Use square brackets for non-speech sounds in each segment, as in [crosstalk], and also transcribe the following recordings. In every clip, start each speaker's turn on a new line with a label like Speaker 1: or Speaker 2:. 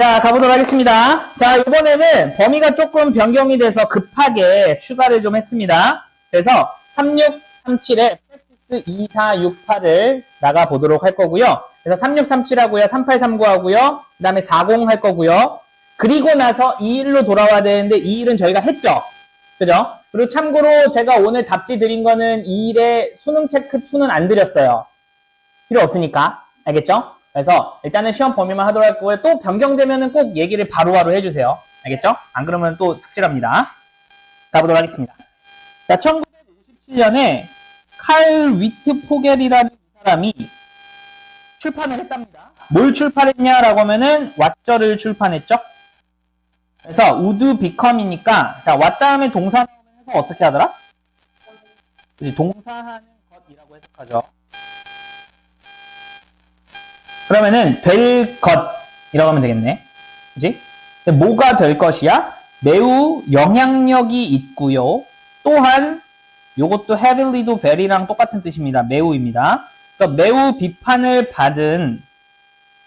Speaker 1: 자, 가보도록 하겠습니다. 자, 이번에는 범위가 조금 변경이 돼서 급하게 추가를 좀 했습니다. 그래서 3637에 practice 2468을 나가보도록 할 거고요. 그래서 3637하고요, 3839하고요, 그 다음에 40 할 거고요. 그리고 나서 21로 돌아와야 되는데 21은 저희가 했죠. 그죠? 그리고 참고로 제가 오늘 답지 드린 거는 21의 수능 체크 2는 안 드렸어요. 필요 없으니까. 알겠죠? 그래서 일단은 시험 범위만 하도록 할 거고요. 또 변경되면은 꼭 얘기를 바로바로 해주세요. 알겠죠? 안 그러면 또 삭제합니다. 가보도록 하겠습니다. 자, 1957년에 칼 위트 포겔이라는 사람이 출판을 했답니다. 뭘 출판했냐라고 하면은 왓저를 출판했죠. 그래서 우드 비컴이니까 자, 왓 다음에 동사 해석 어떻게 하더라? 그지 동사하는 것이라고 해석하죠. 그러면은 될 것이라고 하면 되겠네. 그지? 뭐가 될 것이야? 매우 영향력이 있고요. 또한 요것도 heavily도 very랑 똑같은 뜻입니다. 매우입니다. 그래서 매우 비판을 받은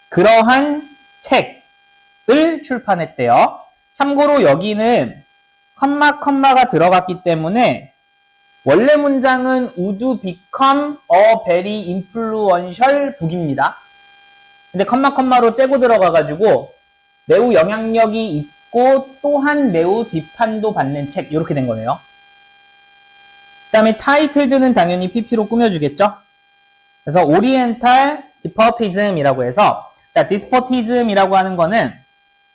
Speaker 1: 그러한 책을 출판했대요. 참고로 여기는 컴마 컴마가 들어갔기 때문에 원래 문장은 would become a very influential book입니다. 근데 컴마 컴마로 째고 들어가가지고 매우 영향력이 있고 또한 매우 비판도 받는 책 이렇게 된 거네요. 그 다음에 타이틀들은 당연히 PP로 꾸며주겠죠. 그래서 오리엔탈 디퍼티즘이라고 해서 자 디스포티즘이라고 하는 거는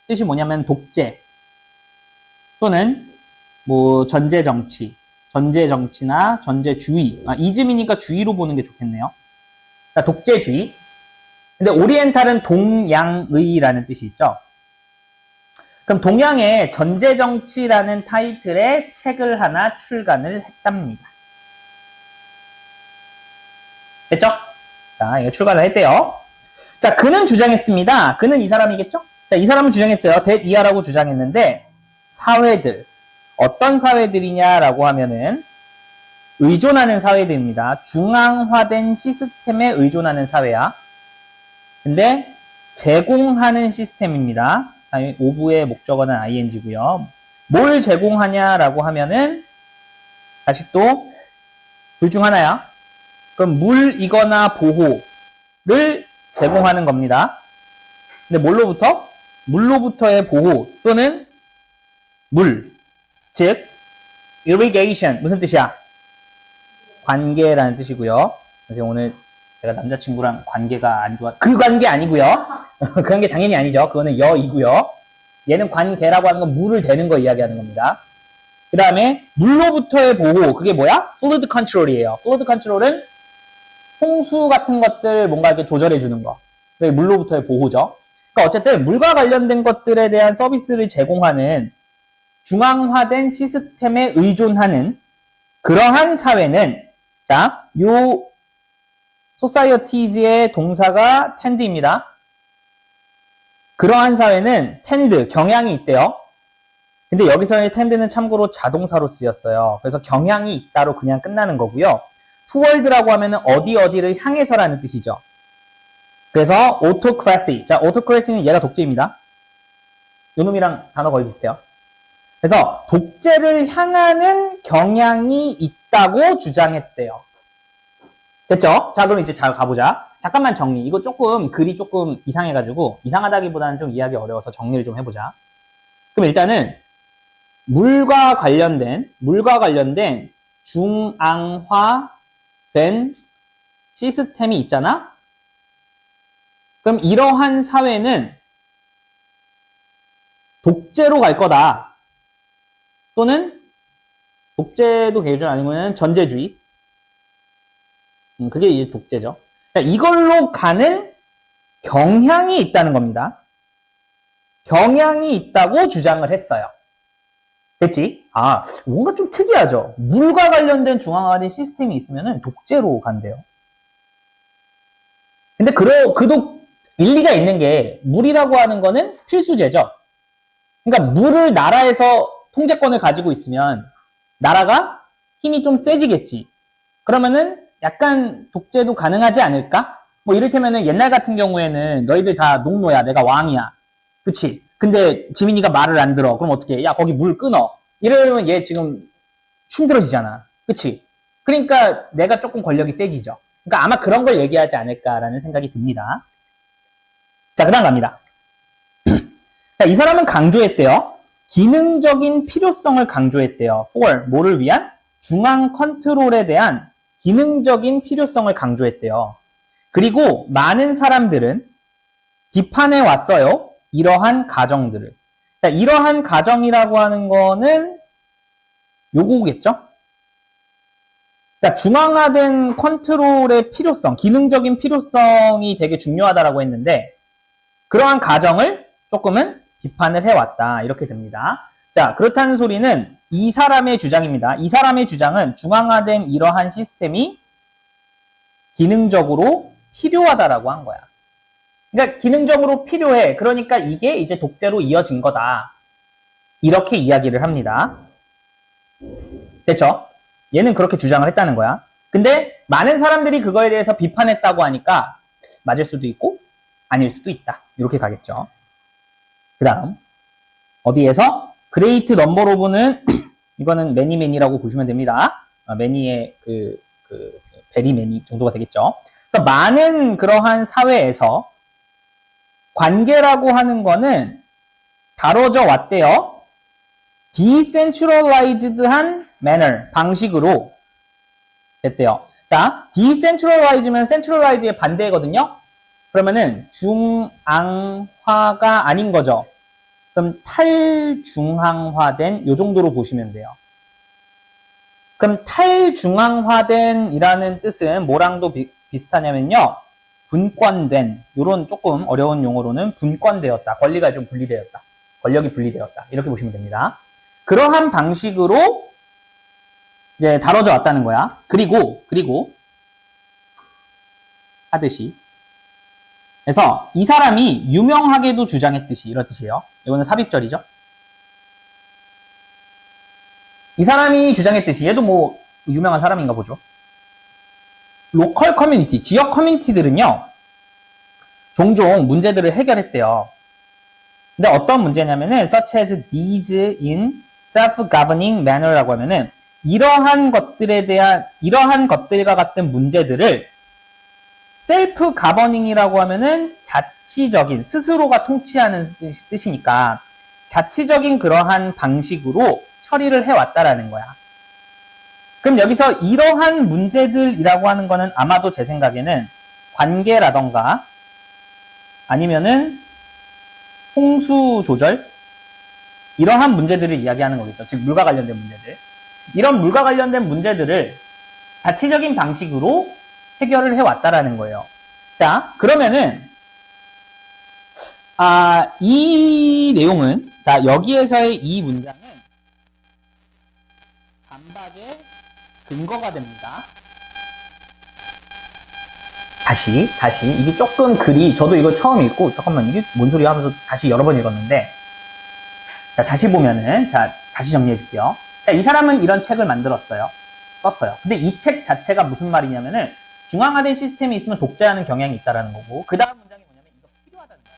Speaker 1: 뜻이 뭐냐면 독재 또는 뭐 전제 정치, 전제 정치나 전제주의 아, 이즘이니까 주의로 보는 게 좋겠네요. 자, 독재주의 근데 오리엔탈은 동양의라는 뜻이 있죠. 그럼 동양의 전제정치라는 타이틀의 책을 하나 출간을 했답니다. 됐죠? 자, 이거 출간을 했대요. 자, 그는 주장했습니다. 그는 이 사람이겠죠? 자, 이 사람은 주장했어요. 대이하라고 주장했는데, 사회들. 어떤 사회들이냐라고 하면은, 의존하는 사회들입니다. 중앙화된 시스템에 의존하는 사회야. 근데 제공하는 시스템입니다. 오브의 목적어는 ing고요. 뭘 제공하냐라고 하면은 다시 또 둘 중 하나야. 그럼 물이거나 보호를 제공하는 겁니다. 근데 뭘로부터? 물로부터의 보호 또는 물, 즉 irrigation 무슨 뜻이야? 관계라는 뜻이고요. 그래서 오늘 제가 남자친구랑 관계가 안 좋아. 그 관계 아니고요. [laughs] 그 관계 당연히 아니죠. 그거는 여이고요. 얘는 관계라고 하는 건 물을 대는 거 이야기하는 겁니다. 그 다음에 물로부터의 보호. 그게 뭐야? fluid control이에요. fluid control은 홍수 같은 것들 뭔가 이렇게 조절해 주는 거. 그게 물로부터의 보호죠. 그러니까 어쨌든 물과 관련된 것들에 대한 서비스를 제공하는 중앙화된 시스템에 의존하는 그러한 사회는 자, 요 societies의 동사가 tend입니다. 그러한 사회는 tend, 경향이 있대요. 근데 여기서의 tend는 참고로 자동사로 쓰였어요. 그래서 경향이 있다로 그냥 끝나는 거고요. toward라고 하면 은 어디 어디를 향해서라는 뜻이죠. 그래서 autocracy. 자, autocracy는 얘가 독재입니다. 요 놈이랑 단어 거의 비슷해요. 그래서 독재를 향하는 경향이 있다고 주장했대요. 됐죠? 자, 그럼 이제 잘 가보자. 잠깐만 정리. 이거 조금 글이 조금 이상해가지고 이상하다기보다는 좀 이해하기 어려워서 정리를 좀 해보자. 그럼 일단은 물과 관련된 물과 관련된 중앙화된 시스템이 있잖아. 그럼 이러한 사회는 독재로 갈 거다. 또는 독재도 계획은 아니면 전제주의. 음, 그게 이제 독재죠. 자, 이걸로 가는 경향이 있다는 겁니다. 경향이 있다고 주장을 했어요. 됐지? 아, 뭔가 좀 특이하죠? 물과 관련된 중앙화된 시스템이 있으면 독재로 간대요. 근데 그러, 그도 일리가 있는 게 물이라고 하는 거는 필수제죠. 그러니까 물을 나라에서 통제권을 가지고 있으면 나라가 힘이 좀 세지겠지. 그러면은 약간 독재도 가능하지 않을까? 뭐 이를테면은 옛날 같은 경우에는 너희들 다 농노야, 내가 왕이야. 그치? 근데 지민이가 말을 안 들어. 그럼 어떻게 해? 야, 거기 물 끊어. 이러면 얘 지금 힘들어지잖아. 그치? 그러니까 내가 조금 권력이 세지죠. 그러니까 아마 그런 걸 얘기하지 않을까라는 생각이 듭니다. 자, 그 다음 갑니다. [clears throat] 자, 이 사람은 강조했대요. 기능적인 필요성을 강조했대요. for, 뭐를 위한? 중앙 컨트롤에 대한 기능적인 필요성을 강조했대요. 그리고 많은 사람들은 비판해 왔어요. 이러한 가정들을. 자, 이러한 가정이라고 하는 거는 요거겠죠? 자, 중앙화된 컨트롤의 필요성, 기능적인 필요성이 되게 중요하다라고 했는데, 그러한 가정을 조금은 비판을 해왔다. 이렇게 됩니다. 자, 그렇다는 소리는 이 사람의 주장입니다. 이 사람의 주장은 중앙화된 이러한 시스템이 기능적으로 필요하다라고 한 거야. 그러니까 기능적으로 필요해. 그러니까 이게 이제 독재로 이어진 거다. 이렇게 이야기를 합니다. 됐죠? 얘는 그렇게 주장을 했다는 거야. 근데 많은 사람들이 그거에 대해서 비판했다고 하니까 맞을 수도 있고 아닐 수도 있다. 이렇게 가겠죠. 그 다음 어디에서 그레이트 넘버 오브는 이거는 매니 매니라고 보시면 됩니다. 어, 매니의 그, 그 베리 매니 정도가 되겠죠. 그래서 많은 그러한 사회에서 관계라고 하는 거는 다뤄져 왔대요. decentralized한 manner 방식으로 됐대요. 자, decentralize면 centralize의 반대거든요. 그러면은 중앙화가 아닌 거죠. 그럼 탈중앙화된 요 정도로 보시면 돼요. 그럼 탈중앙화된 이라는 뜻은 뭐랑도 비, 비슷하냐면요. 분권된 요런 조금 어려운 용어로는 분권되었다. 권리가 좀 분리되었다. 권력이 분리되었다. 이렇게 보시면 됩니다. 그러한 방식으로 이제 다뤄져 왔다는 거야. 그리고 그리고 하듯이 그래서 이 사람이 유명하게도 주장했듯이 이런 뜻이에요. 이거는 삽입절이죠. 이 사람이 주장했듯이 얘도 뭐 유명한 사람인가 보죠. 로컬 커뮤니티, 지역 커뮤니티들은요. 종종 문제들을 해결했대요. 근데 어떤 문제냐면은 such as these in self-governing manner라고 하면은 이러한 것들에 대한 이러한 것들과 같은 문제들을 셀프 가버닝이라고 하면은 자치적인 스스로가 통치하는 뜻이니까 자치적인 그러한 방식으로 처리를 해왔다라는 거야. 그럼 여기서 이러한 문제들이라고 하는 거는 아마도 제 생각에는 관계라던가 아니면은 홍수 조절 이러한 문제들을 이야기하는 거겠죠. 즉 물과 관련된 문제들. 이런 물과 관련된 문제들을 자치적인 방식으로 해결을 해왔다라는 거예요. 자, 그러면은, 아, 이 내용은, 자, 여기에서의 이 문장은 반박의 근거가 됩니다. 다시, 다시. 이게 조금 글이, 저도 이거 처음 읽고, 잠깐만, 이게 뭔 소리야 하면서 다시 여러 번 읽었는데, 자, 다시 보면은, 자, 다시 정리해 줄게요. 자, 이 사람은 이런 책을 만들었어요. 썼어요. 근데 이 책 자체가 무슨 말이냐면은, 중앙화된 시스템이 있으면 독재하는 경향이 있다라는 거고 그 다음 문장이 뭐냐면 이거 필요하다는 거야.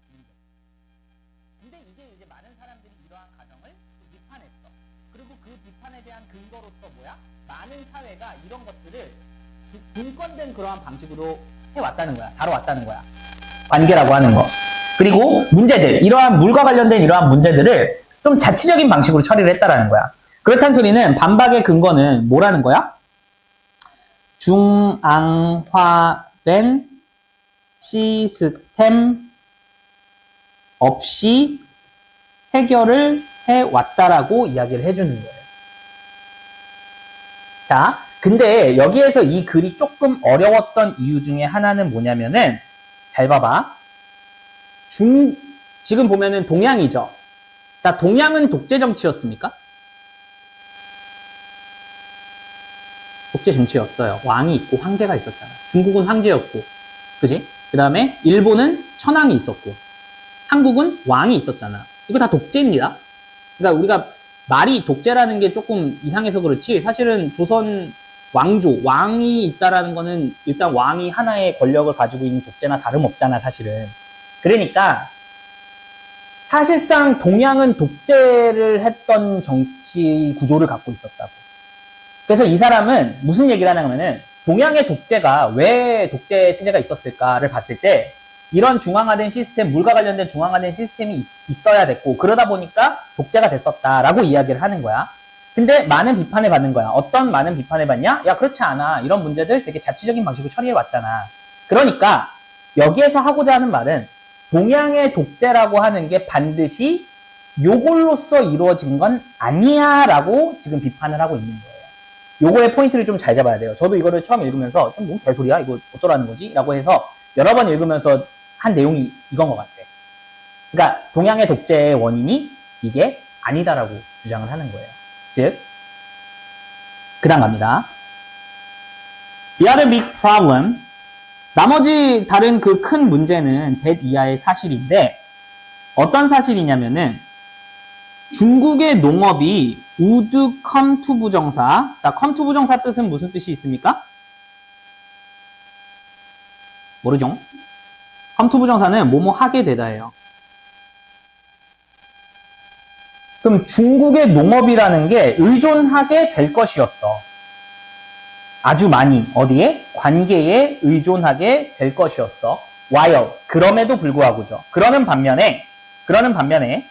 Speaker 1: 근데 이게 이제 많은 사람들이 이러한 가정을 비판했어. 그리고 그 비판에 대한 근거로서 뭐야? 많은 사회가 이런 것들을 분권된 그러한 방식으로 해왔다는 거야. 다뤄왔다는 거야. 관계라고 하는 거. 그리고 문제들, 이러한 물과 관련된 이러한 문제들을 좀 자치적인 방식으로 처리를 했다라는 거야. 그렇다는 소리는 반박의 근거는 뭐라는 거야? 중앙화된 시스템 없이 해결을 해왔다라고 이야기를 해주는 거예요. 자, 근데 여기에서 이 글이 조금 어려웠던 이유 중에 하나는 뭐냐면은, 잘 봐봐. 중, 지금 보면은 동양이죠. 자, 동양은 독재 정치였습니까? 독재 정치였어요. 왕이 있고 황제가 있었잖아. 중국은 황제였고, 그지? 그 다음에 일본은 천황이 있었고, 한국은 왕이 있었잖아. 이거 다 독재입니다. 그러니까 우리가 말이 독재라는 게 조금 이상해서 그렇지, 사실은 조선 왕조, 왕이 있다라는 거는 일단 왕이 하나의 권력을 가지고 있는 독재나 다름없잖아, 사실은. 그러니까, 사실상 동양은 독재를 했던 정치 구조를 갖고 있었다고. 그래서 이 사람은 무슨 얘기를 하냐면은 동양의 독재가 왜 독재 체제가 있었을까를 봤을 때 이런 중앙화된 시스템, 물과 관련된 중앙화된 시스템이 있, 어야 됐고 그러다 보니까 독재가 됐었다라고 이야기를 하는 거야. 근데 많은 비판을 받는 거야. 어떤 많은 비판을 받냐? 야 그렇지 않아. 이런 문제들 되게 자치적인 방식으로 처리해 왔잖아. 그러니까 여기에서 하고자 하는 말은 동양의 독재라고 하는 게 반드시 요걸로써 이루어진 건 아니야 라고 지금 비판을 하고 있는 거예요. 요거의 포인트를 좀 잘 잡아야 돼요. 저도 이거를 처음 읽으면서 좀뭐 개소리야? 이거 어쩌라는 거지? 라고 해서 여러 번 읽으면서 한 내용이 이건 것 같아. 그러니까 동양의 독재의 원인이 이게 아니다라고 주장을 하는 거예요. 즉, 그 다음 갑니다. The other big problem 나머지 다른 그 큰 문제는 대 이하의 사실인데 어떤 사실이냐면은 중국의 농업이 우드 컴투 부정사 자 컴투 부정사 뜻은 무슨 뜻이 있습니까? 모르죠? 컴투 부정사는 뭐뭐 하게 되다예요. 그럼 중국의 농업이라는 게 의존하게 될 것이었어. 아주 많이 어디에 관계에 의존하게 될 것이었어. while 그럼에도 불구하고죠. 그러는 반면에 그러는 반면에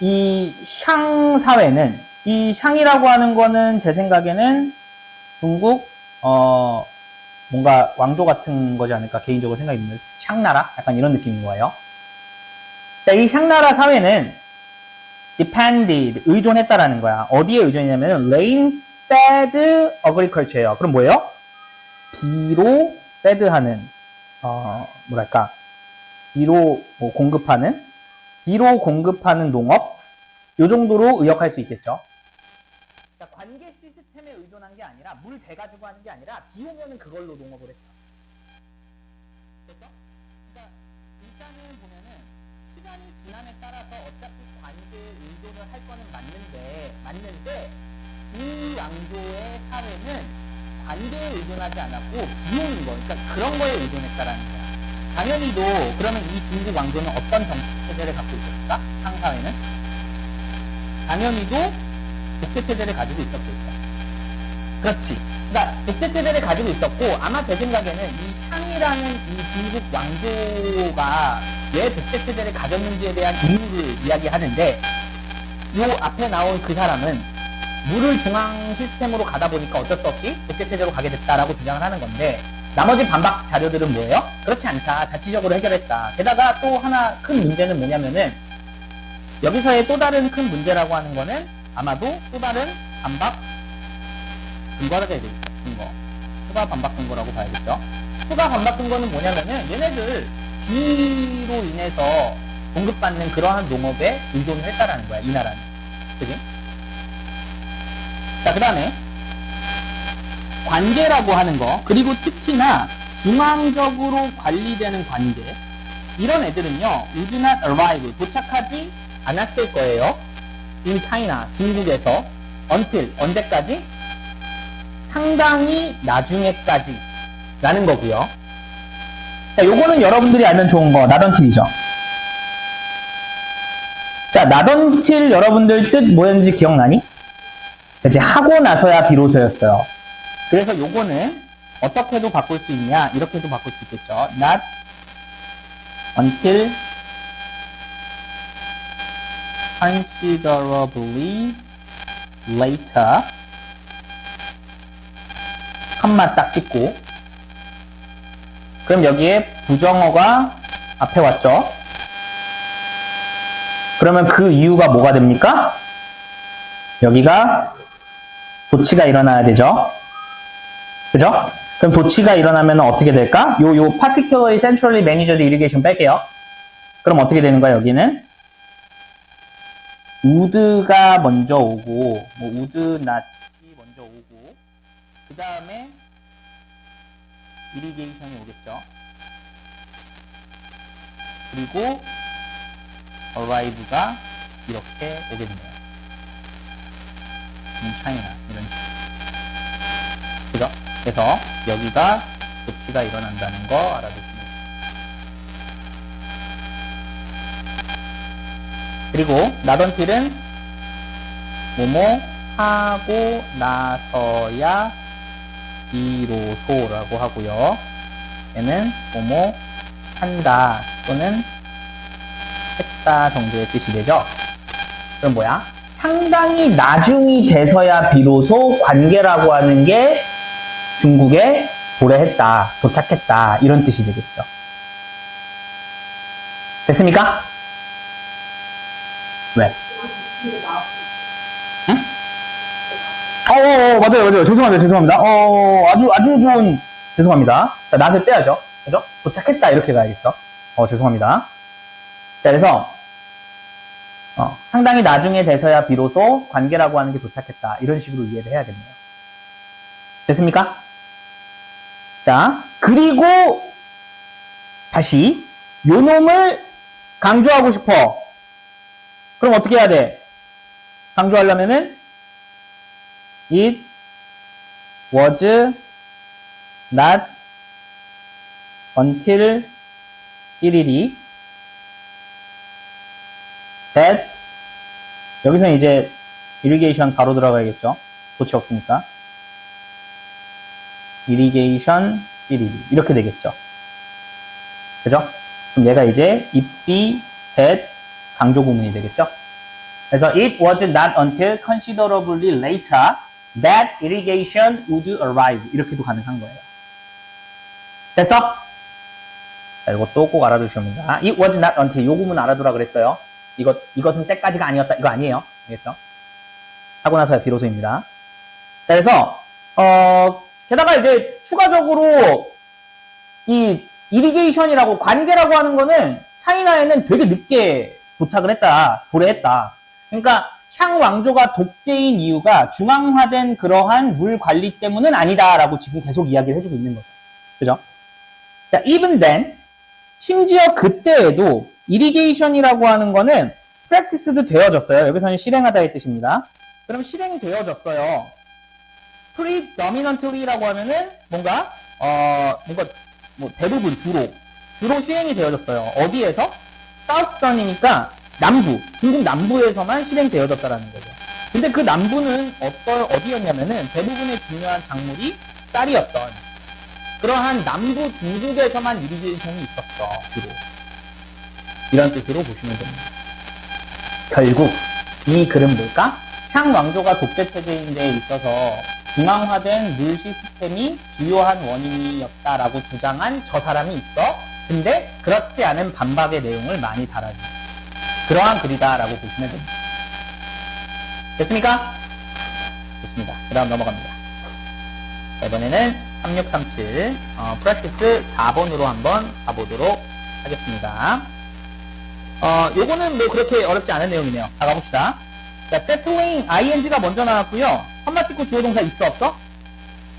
Speaker 1: 이 샹 사회는 이 샹이라고 하는 거는 제 생각에는 중국 어 뭔가 왕조 같은 거지 않을까 개인적으로 생각이 듭니다. 샹나라 약간 이런 느낌인 거예요. 자, 이 샹나라 사회는 depended 의존했다라는 거야. 어디에 의존했냐면 rain fed agriculture예요. 그럼 뭐예요? 비로 fed하는 어 뭐랄까 비로 뭐 공급하는 비로 공급하는 농업 요 정도로 의역할 수 있겠죠. 자, 관계 시스템에 의존한 게 아니라 물 대가지고 하는 게 아니라 비 오면은 그걸로 농업을 했어. 됐어? 그러니까 일단은 보면은 시간이 지남에 따라서 어차피 관계에 의존을 할 거는 맞는데 맞는데 이 왕조의 사회는 관계에 의존하지 않았고 비오는 거, 그러니까 그런 거에 의존했다라는 거야. 당연히도 그러면 이 중국 왕조는 어떤 정치 체제를 갖고 있었을까? 상 사회는 당연히도 독재 체제를 가지고 있었겠죠. 그렇지. 그러니까 독재 체제를 가지고 있었고 아마 제 생각에는 이 샹이라는 이 중국 왕조가 왜 독재 체제를 가졌는지에 대한 이유를 이야기하는데 요 앞에 나온 그 사람은 물을 중앙 시스템으로 가다 보니까 어쩔 수 없이 독재 체제로 가게 됐다라고 주장을 하는 건데 나머지 반박 자료들은 뭐예요? 그렇지 않다. 자치적으로 해결했다. 게다가 또 하나 큰 문제는 뭐냐면은 여기서의 또 다른 큰 문제라고 하는 거는 아마도 또 다른 반박 근거라고 해야 되겠죠. 근거. 추가 반박 근거라고 봐야겠죠. 추가 반박 근거는 뭐냐면은 얘네들 비로 인해서 공급받는 그러한 농업에 의존을 했다라는 거야. 이 나라는. 그지? 자, 그 다음에 관계라고 하는 거 그리고 특히나 중앙적으로 관리되는 관계 이런 애들은요 would not arrive 도착하지 않았을 거예요. In China 중국에서 until 언제까지? 상당히 나중에까지 라는 거고요. 자 요거는 여러분들이 알면 좋은 거 나던틸이죠. 자 나던틸 여러분들 뜻 뭐였는지 기억나니? 이제 하고 나서야 비로소였어요 그래서 요거는 어떻게도 바꿀 수 있냐? 이렇게도 바꿀 수 있겠죠. Not until considerably later 칸만 딱 찍고 그럼 여기에 부정어가 앞에 왔죠. 그러면 그 이유가 뭐가 됩니까? 여기가 도치가 일어나야 되죠. 그죠? 그럼 도치가 일어나면 어떻게 될까? 요, 요 particularly centrally managed irrigation 뺄게요. 그럼 어떻게 되는 거야, 여기는? 우드가 먼저 오고, 뭐, 우드, 낫이 먼저 오고, 그 다음에, 이리게이션이 오겠죠. 그리고, arrive가 이렇게 오겠네요. in China. 그래서 여기가 도치가 일어난다는 거 알아두시면. 그리고 until은 뭐뭐 하고 나서야 비로소라고 하고요. 얘는 뭐뭐 한다 또는 했다 정도의 뜻이 되죠. 그럼 뭐야? 상당히 나중이 돼서야 비로소 관계라고 하는 게 중국에 도래했다, 도착했다 이런 뜻이 되겠죠. 됐습니까? 왜? 응? 어, 어, 어, 맞아요, 맞아요. 죄송합니다, 죄송합니다. 어, 아주, 아주 좋은, 죄송합니다. 자, 낫을 빼야죠. 그죠? 도착했다, 이렇게 가야겠죠. 어, 죄송합니다. 자, 그래서, 어, 상당히 나중에 돼서야 비로소 관계라고 하는 게 도착했다. 이런 식으로 이해를 해야겠네요. 됐습니까? 자, 그리고, 다시, 요 놈을 강조하고 싶어. 그럼 어떻게 해야 돼? 강조하려면은, it was not until 삐리리 that 여기서 이제 irrigation 바로 들어가야겠죠. 도치 없으니까. Irrigation 삐리리 이렇게 되겠죠. 그죠? 그럼 얘가 이제 be that 강조 구문이 되겠죠. 그래서 it was not until considerably later that irrigation would arrive 이렇게도 가능한 거예요. 됐어? 자, 이것도 꼭 알아두시면 됩니다. It was not until 요 구문 알아두라 그랬어요. 이것, 이것은 때까지가 아니었다. 이거 아니에요. 알겠죠? 하고 나서야 비로소입니다. 자, 그래서, 어, 게다가 이제 추가적으로 이 이리게이션이라고 관계라고 하는 거는 차이나에는 되게 늦게 도착을 했다. 도래했다. 그러니까 샹 왕조가 독재인 이유가 중앙화된 그러한 물 관리 때문은 아니다라고 지금 계속 이야기를 해주고 있는 거죠. 그죠? 자, even then, 심지어 그때에도 이리게이션이라고 하는 거는 practice도 되어졌어요. 여기서는 실행하다의 뜻입니다. 그럼 실행이 되어졌어요. Predominantly라고 하면은 뭔가 어 뭔가 뭐 대부분 주로 주로 시행이 되어졌어요. 어디에서? 사우스던이니까 남부 중국 남부에서만 실행되어졌다라는 거죠. 근데 그 남부는 어떤 어디였냐면은 대부분의 중요한 작물이 쌀이었던 그러한 남부 중국에서만 이리게이션이 있었어 주로 이런 뜻으로 보시면 됩니다. 결국 이 글은 뭘까? 샹 왕조가 독재 체제인 데 있어서 중앙화된 물 시스템이 주요한 원인이었다라고 주장한 저 사람이 있어. 근데 그렇지 않은 반박의 내용을 많이 달아준 그러한 글이다라고 보시면 됩니다. 됐습니까? 좋습니다. 그 다음 넘어갑니다. 자, 이번에는 3637 어, 프랙티스 4번으로 한번 가보도록 하겠습니다. 어, 요거는 뭐 그렇게 어렵지 않은 내용이네요. 자, 가봅시다. 자, settling ing가 먼저 나왔고요. 컴마 찍고 주어 동사 있어 없어?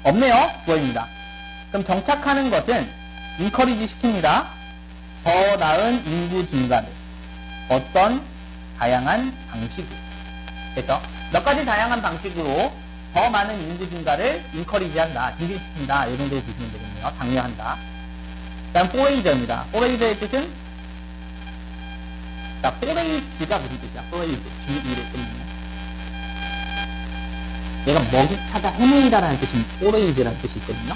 Speaker 1: 없네요. 주어입니다. 그럼 정착하는 것은 encourage 시킵니다. 더 나은 인구 증가를 어떤 다양한 방식으로 그렇죠? 몇 가지 다양한 방식으로 더 많은 인구 증가를 encourage 한다, 증진시킨다 이 정도로 보시면 되겠네요. 장려한다. 다음 forager입니다. forager의 뜻은 자, forage가 무슨 뜻이야? forage, G-E를 끊는 얘가 먹이 찾아 헤매이다라는 뜻이 forage라는 뜻이 있거든요.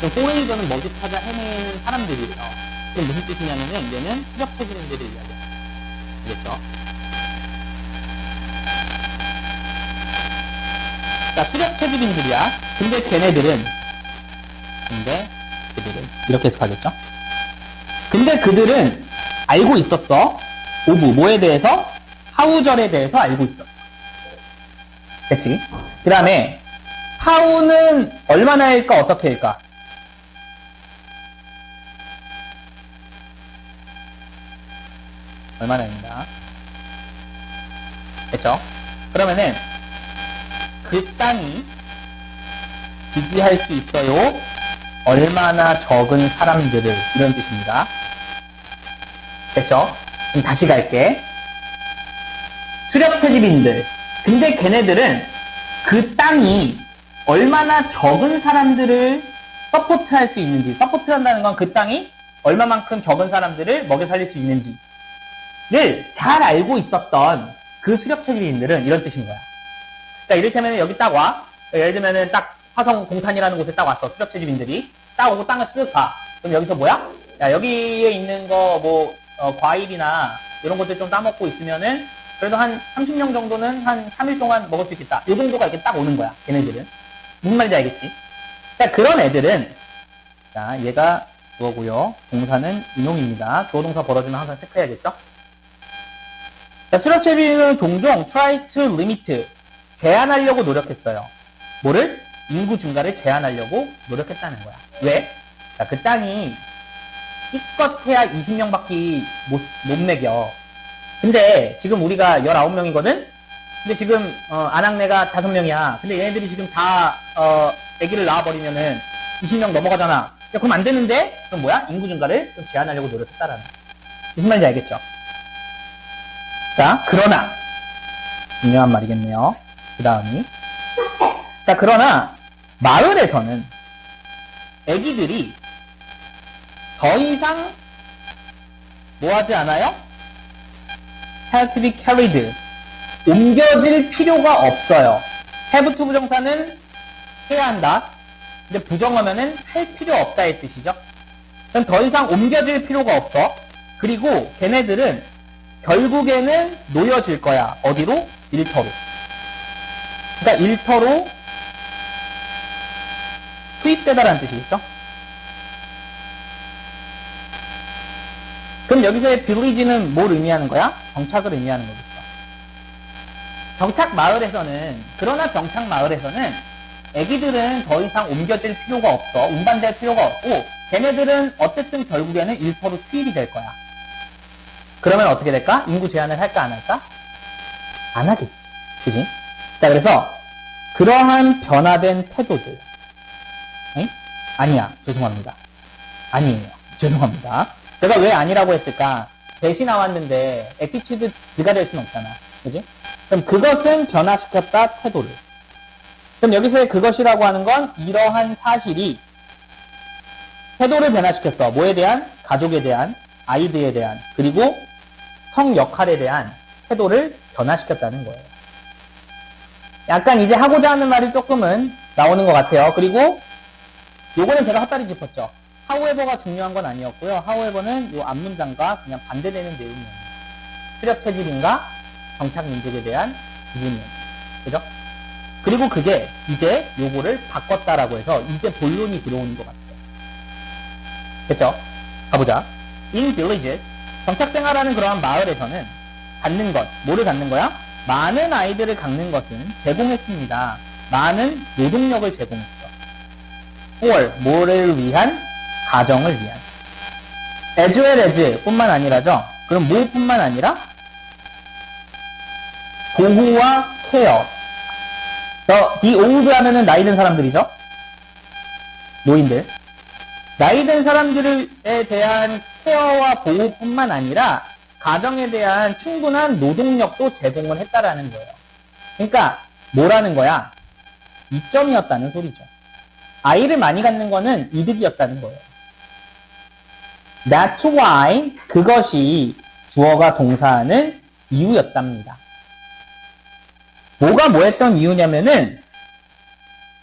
Speaker 1: 그럼 forager는 먹이 찾아 헤매는 사람들이에요. 그럼 무슨 뜻이냐면은 얘는 수렵 체질인들을 이야기해요. 알겠죠? 자, 수렵 체질인들이야. 근데 걔네들은 근데 그들은 이렇게 해석하겠죠? 근데 그들은 알고 있었어. 오브 뭐에 대해서? 하우절에 대해서 알고 있었어. 됐지? 그 다음에 하우는 얼마나일까 어떻게일까? 얼마나입니다. 됐죠? 그러면은 그 땅이 지지할 수 있어요. 얼마나 적은 사람들을 이런 뜻입니다. 됐죠? 그럼 다시 갈게. 수렵 채집인들. 근데 걔네들은 그 땅이 얼마나 적은 사람들을 서포트할 수 있는지, 서포트한다는 건 그 땅이 얼마만큼 적은 사람들을 먹여 살릴 수 있는지. 잘 알고 있었던 그 수렵 체질인들은 이런 뜻인 거야. 그러니까 이를테면 여기 딱 와. 예를 들면은 딱 화성 공탄이라는 곳에 딱 왔어. 수렵 체질인들이 딱 오고 땅을 쓱 봐. 그럼 여기서 뭐야? 야 여기에 있는 거뭐 과일이나 이런 것들 좀 따먹고 있으면은 그래도 한 30명 정도는 한 3일 동안 먹을 수 있겠다. 이 정도가 이렇게 딱 오는 거야. 걔네들은. 무슨 말인지 알겠지? 자, 그런 애들은, 자, 얘가 주어고요 동사는 이놈입니다. 주어 동사 벌어지면 항상 체크해야겠죠? 자, 수렵체비는 종종 try to limit, 제한하려고 노력했어요. 뭐를? 인구 증가를 제한하려고 노력했다는 거야. 왜? 자, 그 땅이 기껏해야 20명밖에 못, 못 먹여. 근데 지금 우리가 19명이거든? 근데 지금 어, 안학내가 5명이야. 근데 얘네들이 지금 다 어, 아기를 낳아버리면은 20명 넘어가잖아. 야, 그럼 안 되는데? 그럼 뭐야? 인구 증가를 좀 제한하려고 노력했다라는. 무슨 말인지 알겠죠? 자, 그러나 중요한 말이겠네요. 그 다음이 자, 그러나 마을에서는 아기들이 더 이상 뭐 하지 않아요? Have to be carried. 옮겨질 필요가 없어요. have to 부정사는 해야 한다. 근데 부정하면은 할 필요 없다의 뜻이죠. 그럼 더 이상 옮겨질 필요가 없어. 그리고 걔네들은 결국에는 놓여질 거야. 어디로? 일터로. 그러니까 일터로 투입되다라는 뜻이겠죠? 그럼 여기서의 빌리지는 뭘 의미하는 거야? 정착을 의미하는 거겠죠. 정착 마을에서는 그러나 정착 마을에서는 애기들은 더 이상 옮겨질 필요가 없어. 운반될 필요가 없고 걔네들은 어쨌든 결국에는 일터로 투입이 될 거야. 그러면 어떻게 될까? 인구 제한을 할까 안 할까? 안 하겠지. 그지? 자 그래서 그러한 변화된 태도들 에? 아니야. 죄송합니다. 아니에요. 죄송합니다. 내가 왜 아니라고 했을까? 대시 나왔는데 에티튜드 즈가 될 수는 없잖아. 그지? 그럼 그것은 변화시켰다 태도를. 그럼 여기서의 그것이라고 하는 건 이러한 사실이 태도를 변화시켰어. 뭐에 대한? 가족에 대한, 아이들에 대한, 그리고 성 역할에 대한 태도를 변화시켰다는 거예요. 약간 이제 하고자 하는 말이 조금은 나오는 것 같아요. 그리고 요거는 제가 헛다리 짚었죠. 하우에버가 중요한 건 아니었고요. 하우에버는 요 앞문장과 그냥 반대되는 내용이에요. 수렵 체질인가 정착 민족에 대한 부분이에요. 그죠? 그리고 그게 이제 요거를 바꿨다라고 해서 이제 본론이 들어오는 것 같아요. 됐죠? 가보자. In villages, 정착 생활하는 그러한 마을에서는 갖는 것, 뭐를 갖는 거야? 많은 아이들을 갖는 것은 제공했습니다. 많은 노동력을 제공했죠. or 뭐를 위한? 가정을 위한. as well as 뿐만 아니라죠. 그럼 뭐뿐만 아니라? 보호와 케어. 더, the old 하면은 나이 든 사람들이죠. 노인들. 나이 든 사람들에 대한 케어와 보호뿐만 아니라 가정에 대한 충분한 노동력도 제공을 했다라는 거예요. 그러니까 뭐라는 거야? 이점이었다는 소리죠. 아이를 많이 갖는 거는 이득이었다는 거예요. That's why 그것이 주어가 동사하는 이유였답니다. 뭐가 뭐 했던 이유냐면은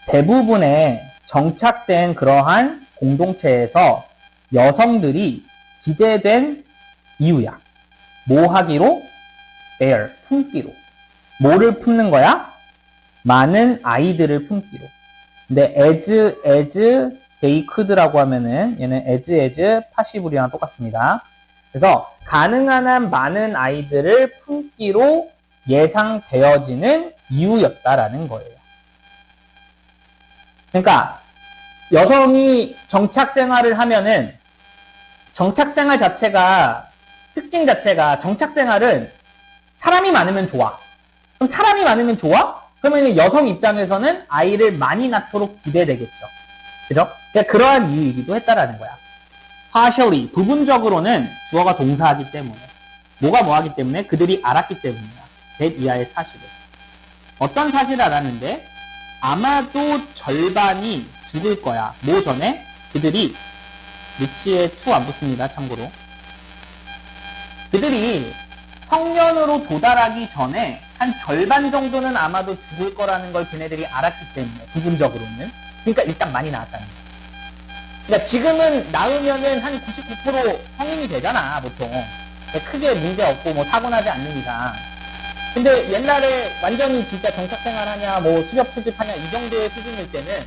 Speaker 1: 대부분의 정착된 그러한 공동체에서 여성들이 기대된 이유야. 뭐 하기로? bear, 품기로. 뭐를 품는 거야? 많은 아이들을 품기로. 근데 as, as, could라고 하면은 얘는 as, as, 파시브리랑 똑같습니다. 그래서 가능한 한 많은 아이들을 품기로 예상되어지는 이유였다라는 거예요. 그러니까 여성이 정착 생활을 하면은 정착 생활 자체가 특징 자체가 정착 생활은 사람이 많으면 좋아. 그럼 사람이 많으면 좋아? 그러면 여성 입장에서는 아이를 많이 낳도록 기대되겠죠. 그죠? 그러니까 그러한 이유이기도 했다라는 거야. partially, 부분적으로는 주어가 동사하기 때문에. 뭐가 뭐하기 때문에? 그들이 알았기 때문이야. that 이하의 사실을. 어떤 사실을 알았는데? 아마도 절반이 죽을 거야. 뭐 전에? 그들이, 리치에 투 안 붙습니다, 참고로. 그들이 성년으로 도달하기 전에 한 절반 정도는 아마도 죽을 거라는 걸 걔네들이 알았기 때문에 부분적으로는 그러니까 일단 많이 나왔다는 거야. 그러니까 지금은 낳으면은 한 99% 성인이 되잖아 보통. 크게 문제 없고 뭐 사고 나지 않는 이상. 근데 옛날에 완전히 진짜 정착 생활 하냐 뭐 수렵 채집하냐 이 정도의 수준일 때는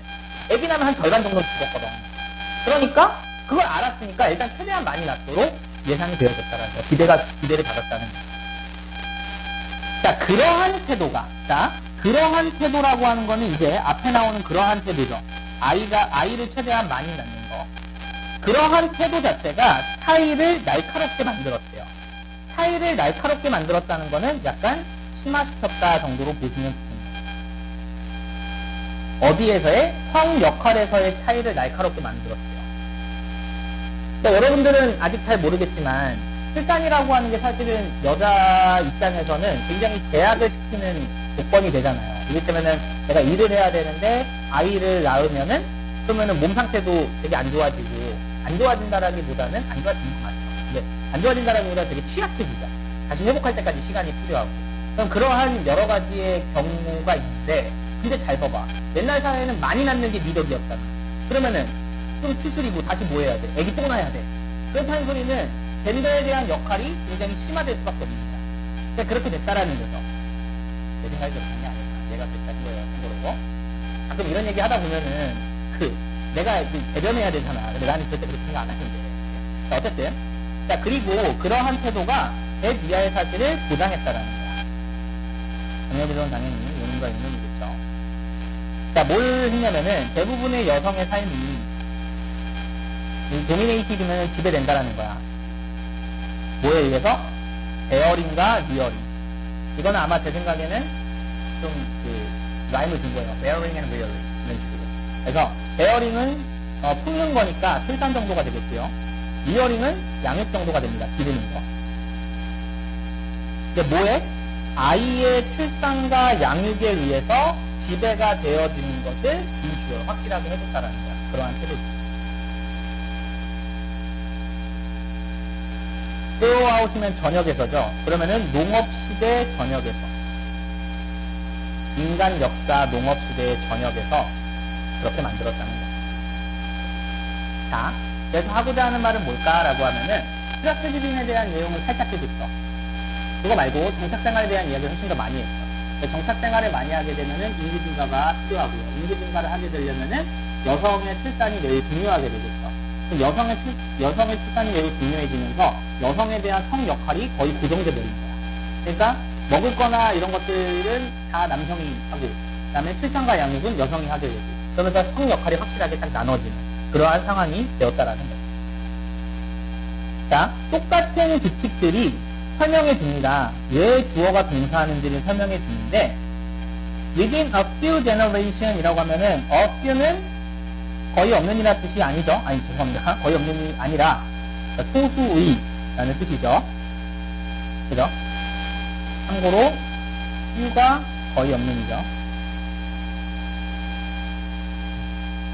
Speaker 1: 애기 나면 한 절반 정도 죽었거든. 그러니까 그걸 알았으니까 일단 최대한 많이 낳도록 예상이 되어졌다는 거 기대가 기대를 받았다는 거 자, 그러한 태도가, 자, 그러한 태도라고 하는 거는 이제 앞에 나오는 그러한 태도죠. 아이가, 아이를 최대한 많이 낳는 거. 그러한 태도 자체가 차이를 날카롭게 만들었대요. 차이를 날카롭게 만들었다는 거는 약간 심화시켰다 정도로 보시면 좋습니다. 어디에서의 성 역할에서의 차이를 날카롭게 만들었대요. 그러니까 여러분들은 아직 잘 모르겠지만 출산이라고 하는 게 사실은 여자 입장에서는 굉장히 제약을 시키는 조건이 되잖아요. 이를테면은 내가 일을 해야 되는데 아이를 낳으면은 그러면은 몸 상태도 되게 안 좋아지고 안 좋아진다라기보다는 안 좋아지는 거 맞아요. 근데 안 좋아진다라기보다 되게 취약해지죠. 다시 회복할 때까지 시간이 필요하고. 그럼 그러한 여러 가지의 경우가 있는데 근데 잘 봐봐. 옛날 사회에는 많이 낳는 게 미덕이었잖아. 그러면은 좀 추스리고 다시 뭐 해야 돼? 애기 또 낳아야 돼. 그렇다는 소리는 젠더에 대한 역할이 굉장히 심화될 수밖에 없습니다. 그렇게 됐다라는 거죠. 내 생각이 그렇다는 게 아니 라 얘가 됐다는 거예요. 참고로. 가끔 이런 얘기 하다 보면은 그 내가 이제 대변해야 되잖아. 근데 나는 절대 그렇게 생각 안 하는데. 자, 어쨌든 자 그리고 그러한 태도가 내 미아의 사실을 보장했다라는 거야. 정여비론 당연히 요놈과 이놈이겠죠. 자, 뭘 했냐면은 대부분의 여성의 삶이 이 도미네이티드면 지배된다라는 거야. 뭐에 의해서? 베어링과 리어링. 이거는 아마 제 생각에는 좀 그 라임을 준 거예요. 베어링 앤 리어링 이런 식으로. 그래서 베어링은 어, 품는 거니까 출산 정도가 되겠고요. 리어링은 양육 정도가 됩니다. 기르는 거. 근데 뭐에? 아이의 출산과 양육에 의해서 지배가 되어지는 것을 인슈어 확실하게 해줬다라는 거야. 그러한 태도지. 페어아웃이면 저녁에서죠. 그러면은 농업시대 저녁에서. 인간 역사 농업 시대의 저녁에서 그렇게 만들었다는 거예요. 자, 그래서 하고자 하는 말은 뭘까라고 하면은 트라스리딩에 대한 내용을 살짝 해줬어. 그거 말고 정착생활에 대한 이야기를 훨씬 더 많이 했어. 정착생활을 많이 하게 되면은 인구 증가가 필요하고요. 인구 증가를 하게 되려면은 여성의 출산이 매우 중요하게 되겠죠. 여성의 출, 여성의 출산이 매우 중요해지면서 여성에 대한 성 역할이 거의 고정돼 버린 거야. 그러니까 먹을 거나 이런 것들은 다 남성이 하고, 그 다음에 출산과 양육은 여성이 하게 되고, 그러면서 성 역할이 확실하게 딱 나눠지는 그러한 상황이 되었다라는 거죠. 자, 똑같은 규칙들이 설명해 줍니다. 왜 주어가 동사하는지를 설명해 주는데, within a few generation 이라고 하면은, a few는 거의 없는 이라는 뜻이 아니죠. 아니, 죄송합니다. [laughs] 거의 없는 이 아니라, 소수의 라는 뜻이죠. 그죠? 참고로, few가 거의 없는 이죠.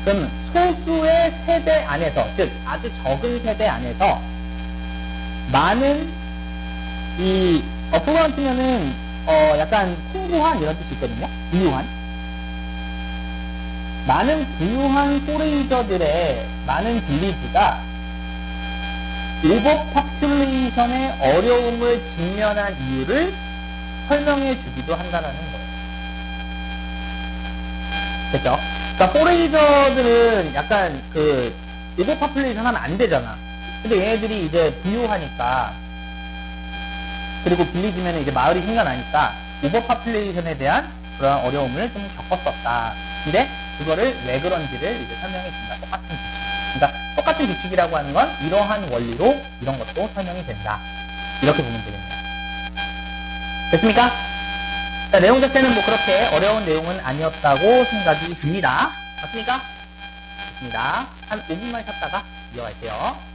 Speaker 1: 그럼 소수의 세대 안에서, 즉, 아주 적은 세대 안에서, 많은 이 어프런트면은 어 약간 풍부한 이런 뜻이 있거든요. 부유한. 많은 부유한 포레이저들의 많은 빌리지가 오버퍼퓰레이션의 어려움을 직면한 이유를 설명해 주기도 거예요. 됐죠? 그러니까 포레이저들은 약간 그 오버퍼퓰레이션 하면 안 되잖아. 근데 얘네들이 이제 부유하니까 그리고 빌리지면 이제 마을이 생겨나니까 오버 파퓰레이션에 대한 그런 어려움을 좀 겪었었다. 근데 그거를 왜 그런지를 이제 설명해 준다. 똑같은 규칙. 그러니까 똑같은 규칙이라고 하는 건 이러한 원리로 이런 것도 설명이 된다. 이렇게 보면 되겠네요. 됐습니까? 자, 내용 자체는 뭐 그렇게 어려운 내용은 아니었다고 생각이 듭니다. 맞습니까? 좋습니다. 한 5분만 쉬었다가 이어갈게요.